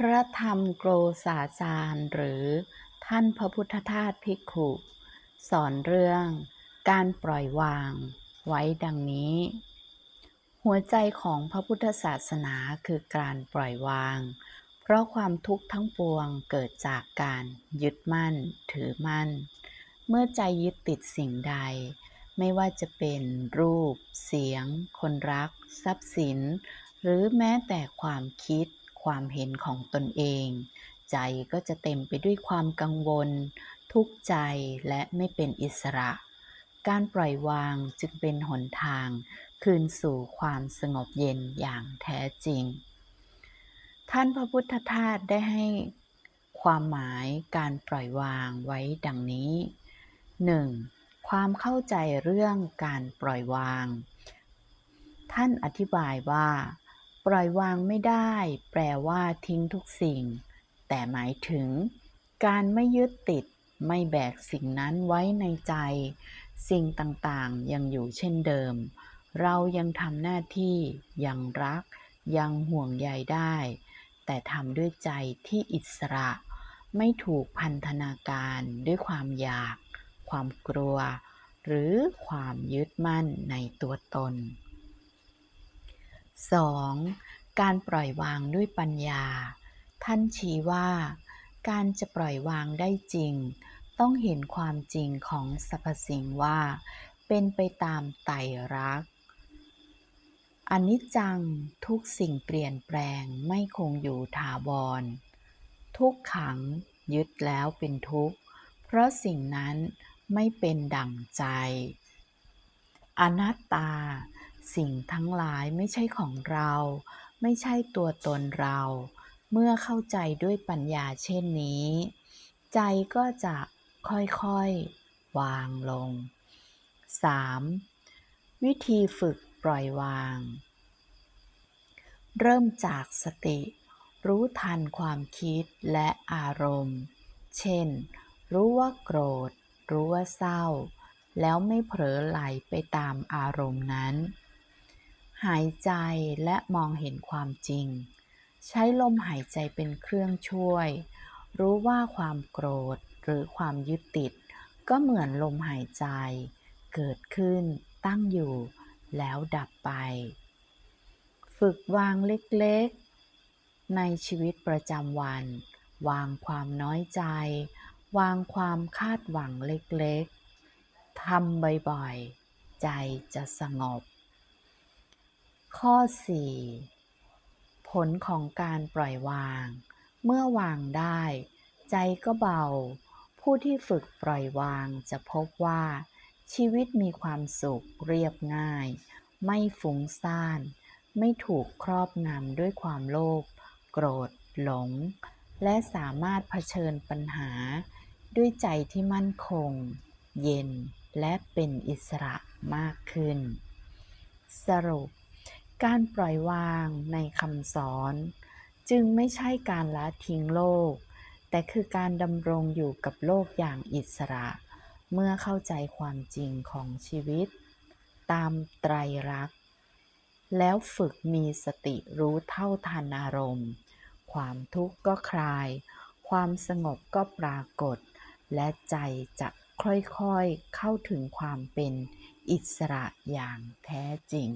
พระธรรมโกรสาจารย์หรือท่านพระพุทธทาสภิกขุ สอนเรื่องการปล่อยวาง ไว้ดังนี้ หัวใจของพระพุทธศาสนาคือการปล่อยวาง เพราะความทุกข์ทั้งปวงเกิดจากการยึดมั่น ถือมั่น เมื่อใจยึดติดสิ่งใด ไม่ว่าจะเป็นรูป เสียง คนรัก ทรัพย์สิน หรือแม้แต่ความคิด ความเห็นของตนเอง ใจก็จะเต็มไปด้วยความกังวล ทุกข์ใจและไม่เป็นอิสระ การปล่อยวางจึงเป็นหนทาง คืนสู่ความสงบเย็นอย่างแท้จริง ท่านพระพุทธทาสได้ให้ความหมายการปล่อยวางไว้ดังนี้ 1. ความเข้าใจเรื่องการปล่อยวาง ท่านอธิบายว่า ปล่อยวางไม่ได้ แปลว่าทิ้งทุกสิ่ง แต่หมายถึง การไม่ยึดติด ไม่แบกสิ่งนั้นไว้ในใจ สิ่งต่างๆ ยังอยู่เช่นเดิม เรายังทำหน้าที่ ยังรัก ยังห่วงใยได้ แต่ทำด้วยใจที่อิสระ ไม่ถูกพันธนาการด้วยความอยาก ความกลัว หรือความยึดมั่นในตัวตน 2. การปล่อยวางด้วยปัญญา ท่านชี้ว่า การจะปล่อยวางได้จริง ต้องเห็นความจริงของสรรพสิ่งว่า เป็นไปตามไตรลักอนิจจังทุกสิ่งเปลี่ยนแปลงไม่คงอยู่ถาวร ทุกขังยึดแล้วเป็นทุกข์ เพราะสิ่งนั้นไม่เป็นดั่งใจ อนัตตา สิ่งทั้งหลายไม่ใช่ของเรา ไม่ใช่ตัวตนเรา เมื่อเข้าใจด้วยปัญญาเช่นนี้ ใจก็จะค่อยๆ วางลง 3. วิธีฝึกปล่อยวาง เริ่มจากสติ รู้ทันความคิดและอารมณ์ เช่น รู้ว่าโกรธ รู้ว่าเศร้า แล้วไม่เผลอไหลไปตามอารมณ์นั้น หายใจและมองเห็นความจริง ใช้ลมหายใจเป็นเครื่องช่วย รู้ว่าความโกรธหรือความยึดติด ก็เหมือนลมหายใจ เกิดขึ้นตั้งอยู่แล้วดับไป ฝึกวางเล็กๆ ในชีวิตประจำวัน วางความน้อยใจ วางความคาดหวังเล็กๆทำบ่อยๆ ใจจะสงบ ข้อ 4 ผลของการปล่อยวาง เมื่อวางได้ ใจก็เบา ผู้ที่ฝึกปล่อยวางจะพบว่า ชีวิตมีความสุขเรียบง่าย ไม่ฟุ้งซ่าน ไม่ถูกครอบงำด้วยความโลภโกรธ หลง และสามารถเผชิญปัญหา ด้วยใจที่มั่นคง เย็นและเป็นอิสระมากขึ้น สรุป การปล่อยวางในคำสอน จึงไม่ใช่การละทิ้งโลก แต่คือการดำรงอยู่กับโลกอย่างอิสระ เมื่อเข้าใจความจริงของชีวิต ตามไตรลักษณ์ แล้วฝึกมีสติรู้เท่าทันอารมณ์ ความทุกข์ก็คลาย ความสงบก็ปรากฏ และใจจะค่อยๆเข้าถึงความเป็นอิสระอย่างแท้จริง